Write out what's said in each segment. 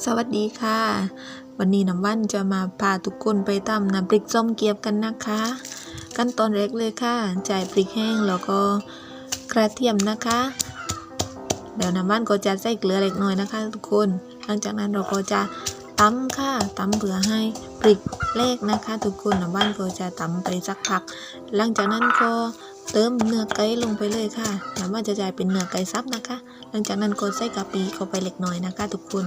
สวัสดีค่ะ วันนี้น้ำวันจะมาพาทุกคนไปตำน้ำพริกส้มเกี๊ยบกันนะคะ ขั้นตอนแรกเลยค่ะจ่ายพริกแห้งแล้วก็กระเทียมนะคะ เดี๋ยวน้ำวันก็จะใส่เกลือเล็กน้อยนะคะ ทุกคน หลังจากนั้นเราก็จะตำค่ะตำเพื่อให้พริกเลกนะคะ ทุกคนน้ำวันก็จะตำไปสักพัก หลังจากนั้นก็เติมเนื้อไก่ลงไปเลยค่ะน้ำวันจะจ่ายเป็นเนื้อไก่ซับนะคะ หลังจากนั้นก็ใส่กะปิเข้าไปเล็กน้อยนะคะ ทุกคน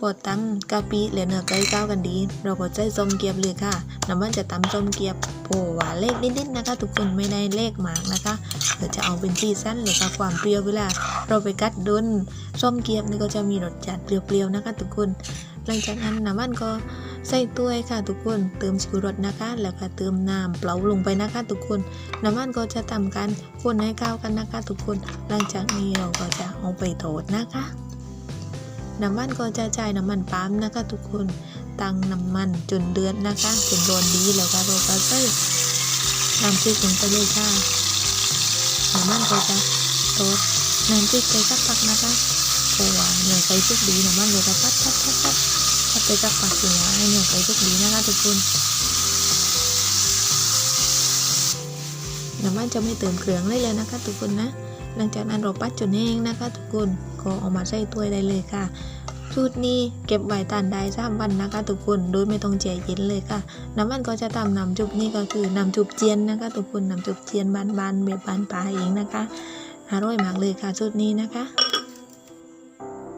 พอตำกะปิและเนื้อไก่เข้าวกันดี เราก็ใส่ส้มเกียบเลยค่ะ น้ำมันจะตำส้มเกียบโผหวานเล็กนิดๆนะคะ ทุกคนไม่ได้เล็กมากนะคะเดี๋ยวจะเอาเป็นที่สั้นเลยค่ะความเปรี้ยวเวลา เราไปกัดดุนส้มเกียบนี่ก็จะมีรสจัดเปรี้ยวๆนะคะ ทุกคนหลังจากนั้นน้ำมันก็ใส่ถ้วยค่ะทุกคนเติมชูรสนะคะ แล้วก็เติมน้ำเปล่าลงไปนะคะ ทุกคน น้ำมันก็จะทำการคนให้เข้ากันนะคะ ทุกคน หลังจากนี้เราก็จะเอาไปโทษนะคะ น้ำมันก็จะจ่ายน้ำมันปั๊มนะคะ ทุกคนตั้งน้ำมันจนเดือดนะคะจนโดนดีแล้วก็เราก็ใส่น้ำพริกลงไปเลยค่ะน้ำมันก็จะโทษน้ำพริกไปสักพักนะคะเพราะว่าเนื้อไก่สุกดีน้ำมันเลยจะพัดพัดพัดพัดพัดไปสักพักถึงว่าให้เนื้อไก่สุกดีนะคะทุกคน น้ำมันจะไม่เติมเครื่องเลยเลยนะคะทุกคนนะ หลังจากนั้นเราปัดจนแห้งนะคะทุกคนก็เอามาใส่ถ้วยได้เลยค่ะสูตรนี้เก็บไว้ตานได้สามวันนะคะทุกคนโดยไม่ต้องแช่เย็นเลยค่ะ น้ำมันก็จะตำน้ำจุบนี่ก็คือน้ำจุบเจียนนะคะทุกคนน้ำจุบเจียนบานๆแบบบานปลาเองนะคะอร่อยมากเลยค่ะสูตรนี้นะคะ